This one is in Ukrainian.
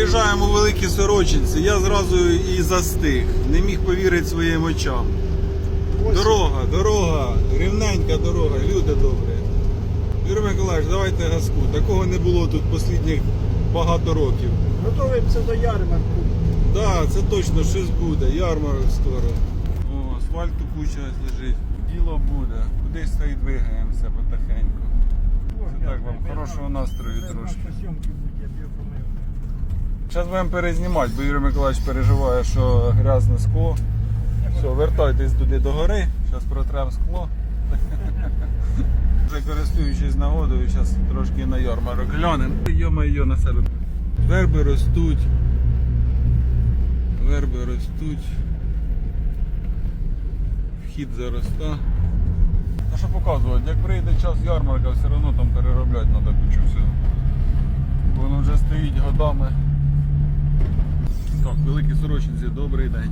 Приїжджаємо у великі сорочинці, я зразу і застиг, не міг повірити своїм очам. Дорога, дорога, рівненька дорога, люди добрі. Юрій Миколаївич, давайте газку. Такого не було тут останніх багато років. Готуємося до ярмарку. Так, да, це точно щось буде, ярмарок скоро. О, асфальту куча лежить. Діло буде. Кудись та й двигаємося потихеньку. Це так вам хорошого настрою трошки. Зараз будемо перезнімати, бо Юрій Миколаївич переживає, що грязне скло. Все, вертайтесь туди до гори, зараз протрем скло. Вже користуючись нагодою, зараз трошки на ярмарок глянемо. Йо-майо на себе. Верби ростуть. Верби ростуть. Вхід зароста. Та що показувати, як прийде час ярмарка, все одно там переробляти треба кучу всього. Воно вже стоїть годами. Сорочинці, добрый день.